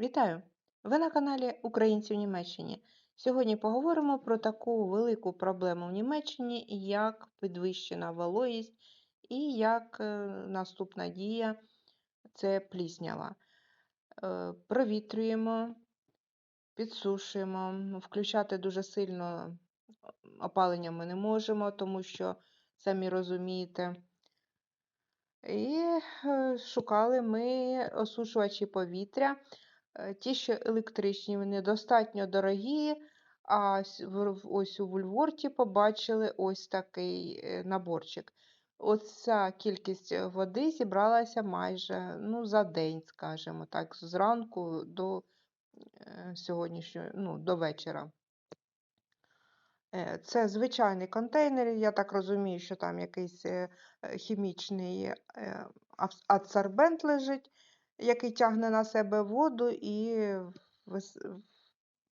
Вітаю! Ви на каналі Українці в Німеччині. Сьогодні поговоримо про таку велику проблему в Німеччині, як підвищена вологість і як е, наступна дія це пліснява. Е, Провітрюємо, підсушуємо, включати дуже сильно опалення ми не можемо, тому що, самі розумієте, і е, шукали ми осушувачі повітря. Е, Ті, що електричні, вони достатньо дорогі, а ось у Вульворті побачили ось такий е, наборчик. Оця кількість е, води зібралася майже ну, за день, скажімо так, зранку до сьогоднішнього, ну, до вечора. Це звичайний контейнер. Я так розумію, що там якийсь хімічний адсорбент лежить, який тягне на себе воду, і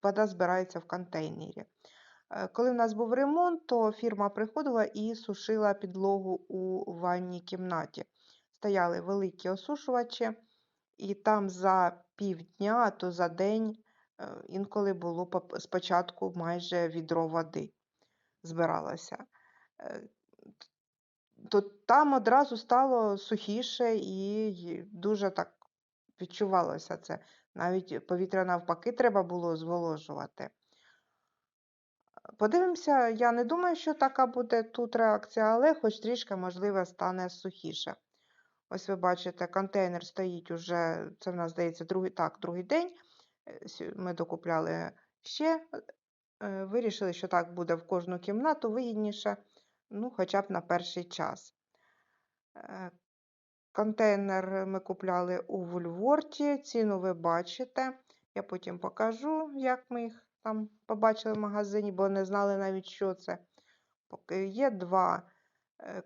вода збирається в контейнері. Е, Коли в нас був ремонт, то фірма приходила і сушила підлогу у ванній кімнаті. Стояли великі осушувачі, і там за півдня, а то за день е, інколи було спочатку майже відро води збиралося. Е, То там одразу стало сухіше і дуже так відчувалося це. Навіть повітря навпаки треба було зволожувати. Подивимося, я не думаю, що така буде тут реакція, але хоч трішки, можливо, стане сухіше. Ось ви бачите, контейнер стоїть уже, це в нас здається, другий, так, другий день. Е, Ми докупляли ще. е, Вирішили, що так буде в кожну кімнату вигідніше, ну, хоча б на перший час. Е, Контейнер ми купляли у Вульворті, ціну ви бачите. Я потім покажу, як ми їх там побачили в магазині, бо не знали навіть, що це. Є два е,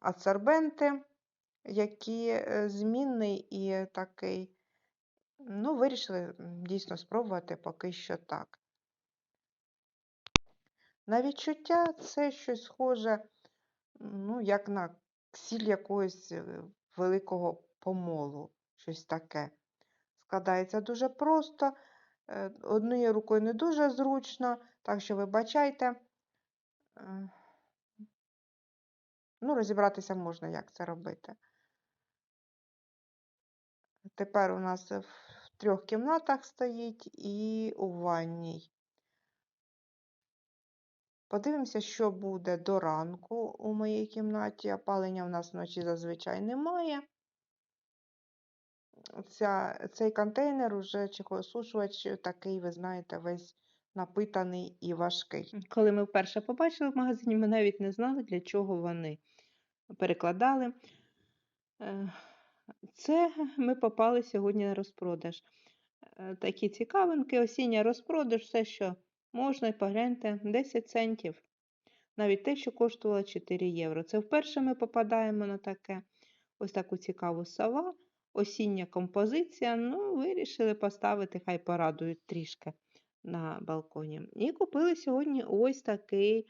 адсорбенти, які е, змінний і такий. Ну, вирішили дійсно спробувати поки що так. На відчуття це щось схоже, ну, як на сіль якогось е, великого помолу, щось таке. Складається дуже просто, е, однією рукою не дуже зручно, так що вибачайте. Е, Ну, розібратися можна, як це робити. Тепер у нас в трьох кімнатах стоїть і у ванній. Подивимося, що буде до ранку у моїй кімнаті. Опалення в нас вночі зазвичай немає. Ця, цей контейнер уже чихосушувач такий, ви знаєте, весь напитаний і важкий. Коли ми вперше побачили в магазині, ми навіть не знали, для чого вони перекладали. Е, Це ми попали сьогодні на розпродаж. Е, Такі цікавинки, осіння розпродаж, все, що можна, погляньте, 10 центів. Навіть те, що коштувало 4 євро. Це вперше ми попадаємо на таке. Ось таку цікаву сова, осіння композиція. Ну, вирішили поставити, хай порадують трішки на балконі. І купили сьогодні ось такий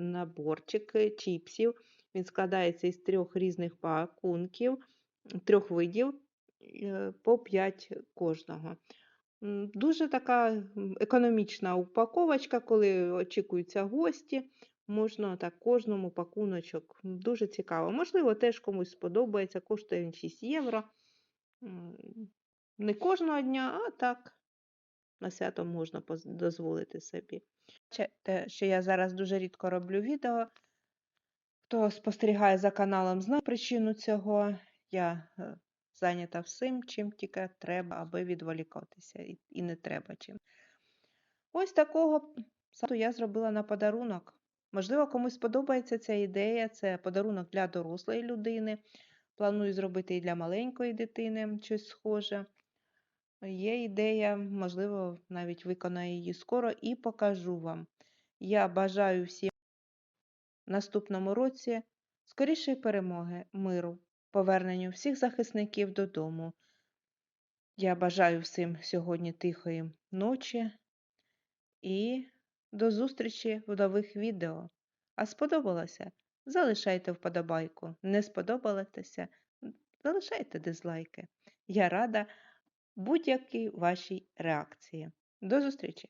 наборчик чіпсів. Він складається із трьох різних пакунків, трьох видів е, по 5 кожного. Дуже така економічна упаковочка, коли очікуються гості. Можна так кожному пакуночок. Дуже цікаво. Можливо, теж комусь сподобається, коштує він 6 євро. Не кожного дня, а так, на свято можна дозволити собі. Те, що я зараз дуже рідко роблю відео. Хто спостерігає за каналом, знає причину цього. Я е, зайнята всім, чим тільки треба, аби відволікатися, і, не треба чим. Ось такого саду я зробила на подарунок. Можливо, комусь сподобається ця ідея. Це подарунок для дорослої людини. Планую зробити і для маленької дитини щось схоже. Є ідея, можливо, навіть виконаю її скоро і покажу вам. Я бажаю всім в наступному році скорішої перемоги, миру, поверненню всіх захисників додому. Я бажаю всім сьогодні тихої ночі і до зустрічі в нових відео. А сподобалося? Залишайте вподобайку. Не сподобалося? Залишайте дизлайки. Я рада будь-які ваші реакції. До зустрічі!